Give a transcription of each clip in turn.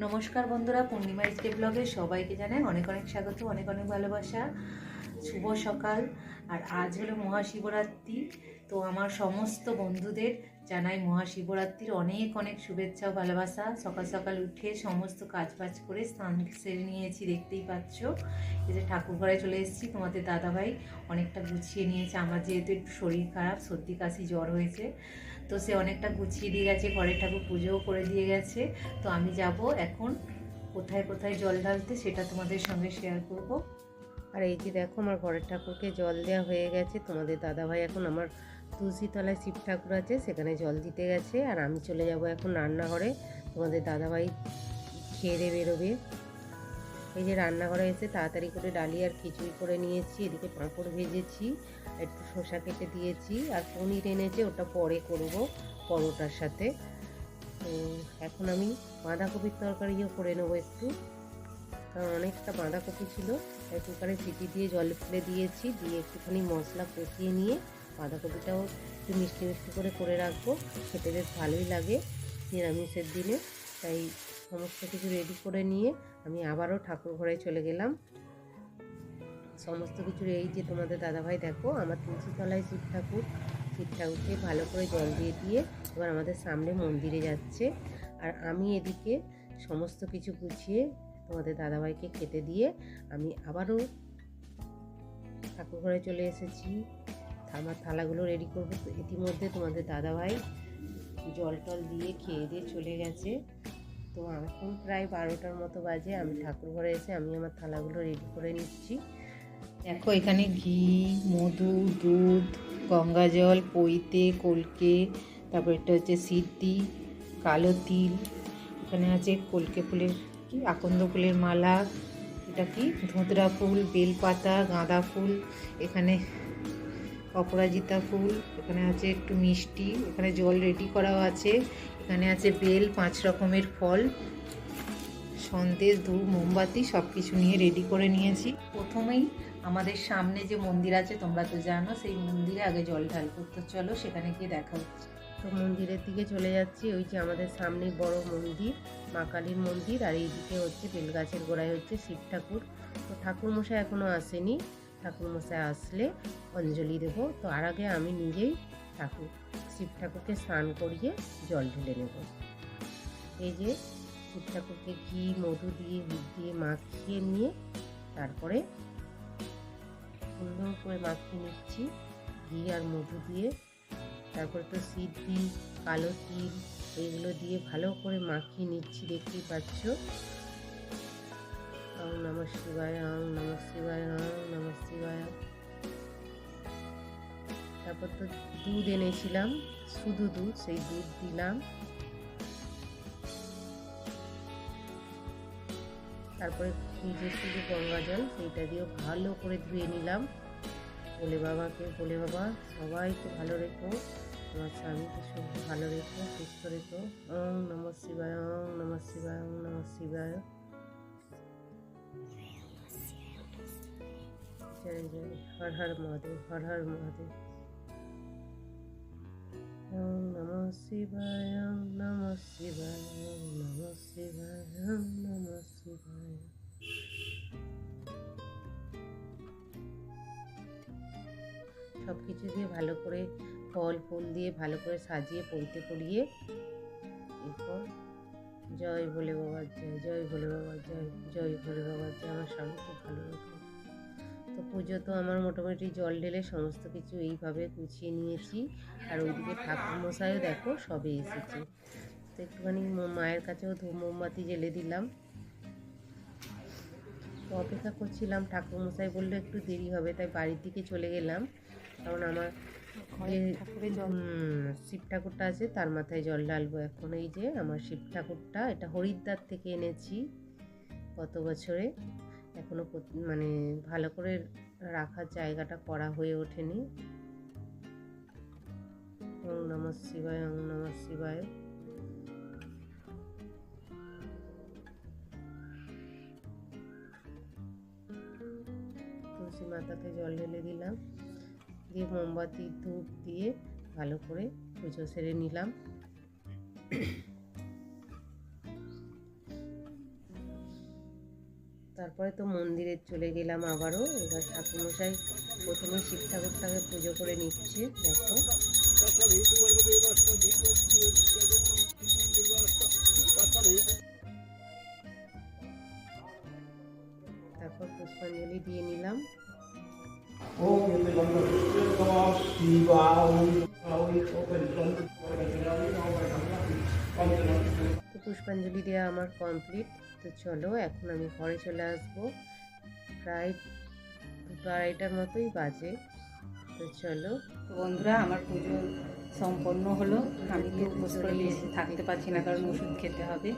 নমস্কার বন্ধুরা, পূর্ণিমা ইসকে ব্লগে সবাইকে জানাই অনেক অনেক স্বাগত, অনেক অনেক ভালোবাসা। শুভ সকাল। আর আজ হলো মহাশিবরাত্রি, তো আমার সমস্ত বন্ধুদের জানাই মহাশিবরাত্রির অনেক অনেক শুভেচ্ছা ও ভালোবাসা। সকাল সকাল উঠে সমস্ত কাজ বাজ করে স্নান সেরে নিয়েছি, দেখতেই পাচ্ছ। এই যে ঠাকুর ঘরে চলে এসেছি, তোমাদের দাদাভাই অনেকটা গুছিয়ে নিয়েছে। আমার যেহেতু একটু শরীর খারাপ, সর্দি, কাশি, জ্বর হয়েছে, তো সে অনেকটা গুছিয়ে দিয়ে গেছে, ঘরের ঠাকুর পুজোও করে দিয়ে গেছে। তো আমি যাব এখন কোথায় কোথায় জল ঢালতে সেটা তোমাদের সঙ্গে শেয়ার করব। আর এই যে দেখো, আমার ঘরের ঠাকুরকে জল দেওয়া হয়ে গেছে। তোমাদের দাদাভাই এখন আমার তুলসীতলায় শিব ঠাকুর আছে, সেখানে জল দিতে গেছে। আর আমি চলে যাব এখন রান্নাঘরে। তোমাদের দাদাভাই খেয়ে বেরোবে। এই যে রান্নাঘরে এসে তাড়াতাড়ি করে ডালি আর খিচুড়ি করে নিয়েছি এদিকে পাঁপড় ভেজেছি, একটু শসা কেটে দিয়েছি। আর পনির এনেছে, ওটা পরে করব পরোটার সাথে। তো এখন আমি বাঁধাকপির তরকারিও করে নেব একটু। কারণ অনেকটা বাঁধাকপি ছিল, তাই কুকারে সিটি দিয়ে জল ফেলে দিয়েছি। দিয়ে একটুখানি মশলা কষিয়ে নিয়ে বাঁধাকপিটাও একটু মিষ্টি মিষ্টি করে করে রাখব। খেতে বেশ ভালোই লাগে নিরামিষের দিনে। তাই সমস্ত কিছু রেডি করে নিয়ে আমি আবারও ঠাকুর ঘরে চলে গেলাম। সমস্ত কিছু এই যে তোমাদের দাদাভাই দেখো, আমার তুলসীতলায় শিব ঠাকুর। শিব ঠাকুরকে ভালো করে জল দিয়ে দিয়ে এবার আমাদের সামনে মন্দিরে যাচ্ছে। আর আমি এদিকে সমস্ত কিছু গুছিয়ে তোমাদের দাদাভাইকে খেতে দিয়ে আমি আবারও ঠাকুর ঘরে চলে এসেছি। আমার থালাগুলো রেডি করব। ইতিমধ্যে তোমাদের দাদাভাই জল টল দিয়ে খেয়ে দিয়ে চলে গেছে। তো এখন প্রায় বারোটার মতো বাজে। আমি ঠাকুর ঘরে এসে আমি আমার থালাগুলো রেডি করে নিচ্ছি। দেখো এখানে ঘি, মধু, দুধ, গঙ্গা জল, পইতে, কলকে, তারপর এটা হচ্ছে সিদ্ধি, কালো তিল। এখানে আছে কলকে ফুলের কি? আকন্দ ফুলের মালা। এটা কি? ধুতরা ফুল, বেলপাতা, গাঁদা ফুল। এখানে অপরাজিতা ফুল, এখানে আছে একটু মিষ্টি, এখানে জল রেডি করাও আছে, এখানে আছে বেল, পাঁচ রকমের ফল, সন্দেশ, ধূপ, মোমবাতি সব কিছু নিয়ে রেডি করে নিয়েছি। প্রথমেই আমাদের সামনে যে মন্দির আছে, তোমরা তো জানো, সেই মন্দিরে আগে জল ঢাল তো চলো সেখানে গিয়ে দেখা তো মন্দিরের দিকে চলে যাচ্ছি, ওই যে আমাদের সামনে বড় মন্দির, মা কালীর মন্দির, আর এইদিকে হচ্ছে বেলগাছের গোড়ায় হচ্ছে শিব ঠাকুর। তো ঠাকুর মশাই এখনও আসেনি। ঠাকুর মশাই আসলে অঞ্জলি দেবো। তো আর আগে আমি নিজেই ঠাকুর, শিব ঠাকুরকে স্নান করিয়ে জল ঢেলে নেব। এই যে শিব ঠাকুরকে ঘি, মধু দিয়ে হুদ দিয়ে মাখিয়ে নিয়ে তারপরে সুন্দর করে মাখিয়ে নিচ্ছি। ঘি আর মধু দিয়ে তারপরে তো সিদ্ধি, কালো তিল, এইগুলো দিয়ে ভালো করে মাখিয়ে নিচ্ছি, দেখতেই পাচ্ছ। ওম নম শিবায় ওম নম শিবায় ওম নম শিবায় তারপর তো দুধ এনেছিলাম, শুধু দুধ, সেই দুধ দিলাম। তারপরে ফ্রিজে শুধু গঙ্গা জল, সেইটা দিয়েও ভালো করে ধুয়ে নিলাম। বলে বাবাকে, বলে বাবা, সবাইকে ভালো রেখো। আমার স্বামীকে সব ভালো রেখো, সুস্থ রেখো। ওম নম শিবায়, ওম নম শিবায়, ওম নম শিবায়। জয় হর হর মহাদেব হর হর মহাদেব নম শিবায় নম শিবায় নম শিবায় নম শিবায় সব কিছু দিয়ে ভালো করে ফল ফুল দিয়ে ভালো করে সাজিয়ে পড়তে পড়িয়ে এরপর জয় ভোলে বাবার জয় জয় ভোলে বাবার জয় জয় ভোলে বাবার জয়। আমার স্বামীকে ভালো রেখো তো পুজো তো আমার মোটামুটি জল ঢেলে সমস্ত কিছু এইভাবে গুছিয়ে নিয়েছি। আর ওইদিকে ঠাকুর মশাইও দেখো সবে এসেছে। তো একটুখানি মায়ের কাছেও ধূপ মোমবাতি জেলে দিলাম। তো অপেক্ষা করছিলাম ঠাকুর মশাই বলল একটু দেরি হবে, তাই বাড়ির দিকে চলে গেলাম। কারণ আমার যে ঠাকুরের জল শিব ঠাকুরটা আছে তার মাথায় জল ঢালবো এখন। এই যে আমার শিব ঠাকুরটা এটা হরিদ্বার থেকে এনেছি গত বছরে। এখনও মানে ভালো করে রাখার জায়গাটা করা হয়ে ওঠেনি। ওম নম শিবায় ওম নম শিবায়। তুলসী মাতাকে জল ঢেলে দিলাম। আগে মোমবাতি, ধূপ দিয়ে ভালো করে পুজো সেরে নিলাম। তারপরে তো মন্দিরে চলে গেলাম আবারও। এবার ঠাকুরমশাই প্রথমে শিব ঠাকুরটাকে পুজো করে নিচ্ছে, দেখো। তো পুষ্পাঞ্জলি দেওয়া আমার কমপ্লিট তো চলো এখন আমি ঘরে চলে আসব। প্রায় দুটো আড়াইটার মতোই বাজে। তো চলো। তো বন্ধুরা আমার পুজো সম্পন্ন হলো। আমি তো উপোস করে বেশি থাকতে পারছি না কারণ ওষুধ খেতে হবে।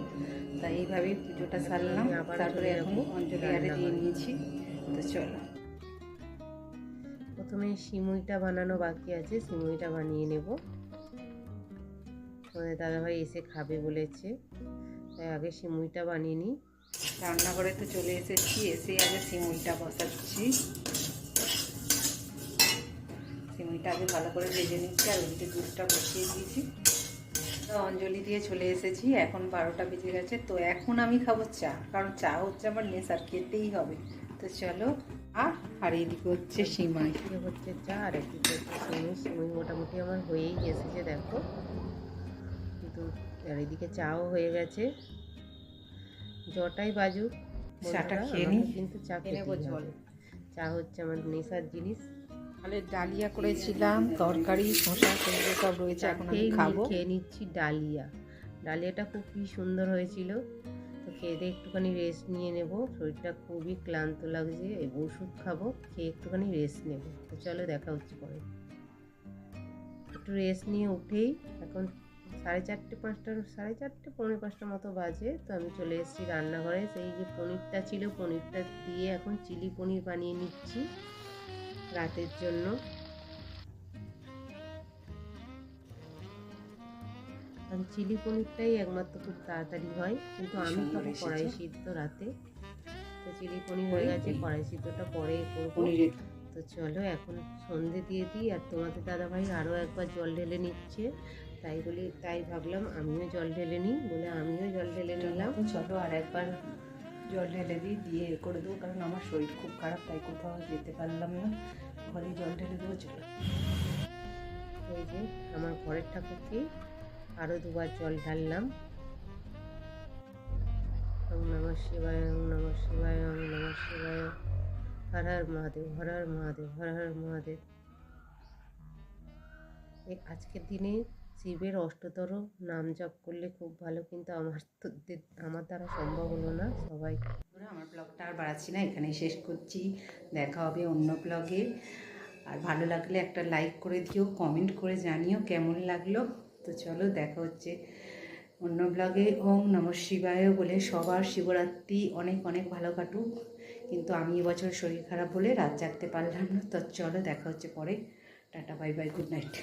তাই এইভাবেই পুজোটা সারলাম। আবার তারপরে এখন অঞ্জলি আরে দিয়ে নিয়েছি। তো চলো। প্রথমে সিমুইটা বানানো বাকি আছে, সিমুইটা বানিয়ে নেব। তোমাদের দাদাভাই এসে খাবে বলেছে, তাই আগে সিমুইটা বানিয়ে নিই। রান্নাঘরে তো চলে এসেছি এসে আগে সিমুইটা বসাচ্ছি। সিমুইটা আগে ভালো করে ভেজে নিচ্ছি, আর ওদিকে দুধটা বসিয়ে দিয়েছি। তো অঞ্জলি দিয়ে চলে এসেছি, এখন বারোটা বেজে গেছে, তো এখন আমি খাব চা, কারণ চা হচ্ছে আমার নেশার, খেতেই হবে। তো চলো আর আর এইদিকে হচ্ছে সিমাই একদিকে হচ্ছে চা আর একদিকে হচ্ছে সিমুই সিমুই মোটামুটি আমার হয়েই গেছে এসেছে দেখো। কিন্তু আর এদিকে চাও হয়ে গেছে। জটাই বাজুক। চাটা খেয়ে নিই। কিন্তু চা খেয়ে নেব জল। চা হচ্ছে আমার নেশার জিনিস। তাহলে ডালিয়া করেছিলাম তরকারি শসা সেগুলো সব রয়েছে এখন আমি খাব। খেয়ে নিচ্ছি ডালিয়া। ডালিয়াটা খুব কি সুন্দর হয়েছিল। খেয়ে দিয়ে একটুখানি রেস্ট নিয়ে নেব। শরীরটা খুবই ক্লান্ত লাগছে, এই ওষুধ খাব, খেয়ে একটুখানি রেস্ট নেব। তো চলো দেখা হচ্ছে পরে। একটু রেস্ট নিয়ে উঠেই এখন সাড়ে চারটে পাঁচটা, সাড়ে চারটে, পৌনে পাঁচটা মতো বাজে। তো আমি চলে এসেছি রান্নাঘরে। সেই যে পনিরটা ছিল, পনিরটা দিয়ে এখন চিলি পনির বানিয়ে নিচ্ছি রাতের জন্য। কারণ চিলি পনিরটাই একমাত্র খুব তাড়াতাড়ি হয়। কিন্তু আমি খাব কড়াই সিদ্ধ রাতে। তো চিলি পনির হয়ে গেছে কড়াই সিদ্ধটা পরে করব। তো চলো এখন সন্ধে দিয়ে দিই। আর তোমাদের দাদাভাই আরও একবার জল ঢেলে নিচ্ছে। তাই বলি তাই ভাবলাম আমিও জল ঢেলে নিই বলে আমিও জল ঢেলে নিলাম। চলো আর একবার জল ঢেলে দিই দিয়ে এ করে দেবো। কারণ আমার শরীর খুব খারাপ তাই কোথাও যেতে পারলাম না। ঘরে জল ঢেলে দেবো চলো। এই যে আমার ঘরের ঠাকুরকে আরও দুবার জল ঢাললাম। ওম নমঃ শিবায়, ওম নমঃ শিবায়, ওম নমঃ শিবায়। হর হর মহাদেব, হর হর মহাদেব, হর হর মহাদেব। এই আজকের দিনে শিবের অষ্টতর নাম জপ করলে খুব ভালো, কিন্তু আমার তো আমার দ্বারা সম্ভব হলো না, সবাই। আমার ব্লগটা আর বাড়াচ্ছি না, এখানেই শেষ করছি। দেখা হবে অন্য ব্লগে। আর ভালো লাগলে একটা লাইক করে দিও কমেন্ট করে জানিও কেমন লাগল। তো চলো দেখা হচ্ছে অন্য ব্লগে ওম নম শিবায় বলে সবার শিবরাত্রি অনেক অনেক ভালো কাটুক। কিন্তু আমি এবছর শরীর খারাপ বলে রাত জাগতে পারলাম না। তো চলো দেখা হচ্ছে পরে। Tata bye bye good night